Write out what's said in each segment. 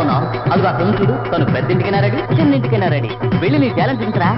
ఉన్నావు అది అక్కడ ఉంది చూడు. తను పెద్దింటికైనా రెడీ చిన్నింటికైనా రెడీ. వెళ్ళి నీ టాలెంట్ చూపించరా?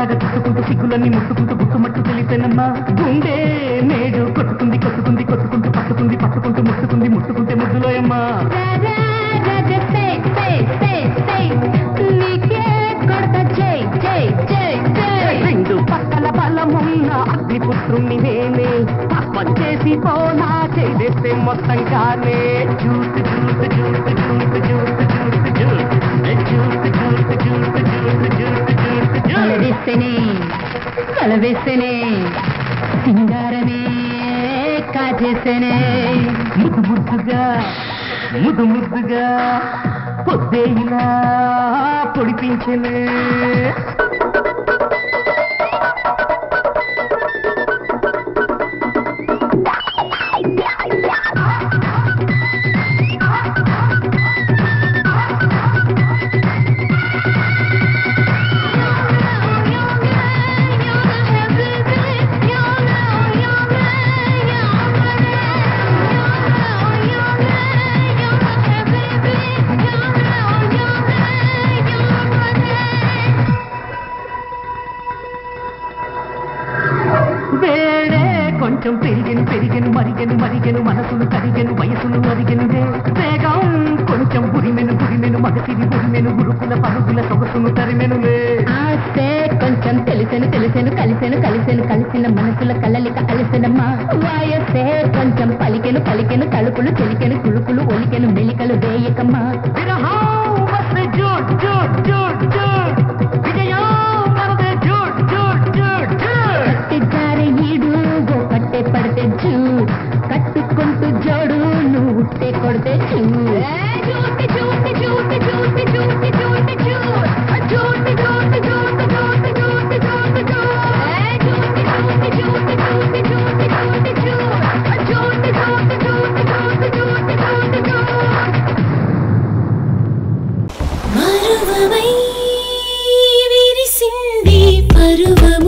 చీరలాగా చుట్టుకుంటూ సిగ్గులన్నీ ముట్టుకుంటూ గుట్టుమట్టు తెలిసేనమ్మా గుండె నేడు కొట్టుకుంది కొట్టుకుంది కొట్టుకుంటూ పట్టుకుంది పట్టుకుంటూ ముట్టుకుంది ముట్టుకుంటే ముద్దులోయమ్మా రెండు పక్కల బలమున్న అగ్నిపుత్రుణ్ణి నేనే చేసి పోనా చేసేస్తే మొత్తంగానే చూసి చూసి చూసి చూసి చూసి చూసి చూసి చూసి చూసి చూసి చూసి చూసి చూసి కలవేస్తేనే కలవేస్తేనే సింగారమే కాజేస్తేనే ముద్దు ముద్దుగా ముద్దు ముద్దుగా పొద్దే ఇలా పొడిపించనే. కొంచెం పెరిగెను పెరిగెను మరిగెను మరిగెను మనసులు కరిగెను వయసులు అరిగెనులే వేగం కొంచెం గురిమెను గురిమెను మగసిరి గురిమెను గురుకుల పరుగుల సొగసును తరిమెనులే ఆస్తే కొంచెం తెలిసెను తెలిసెను కలిసెను కలిసెను కలిసిన మనసుల కలలిక అలసెనమ్మా. వాయసే కొంచెం పలికెను పలికెను తలుపులు చెలికెను కులుకులు ఒలికెను మెలికలు వేయకమ్మా. కొడితే పడితే చూ కట్టుకుంటూ జోడు నువ్వు ఉట్టే కొడితే చూ பருவமை விரிசிந்தி பருவம்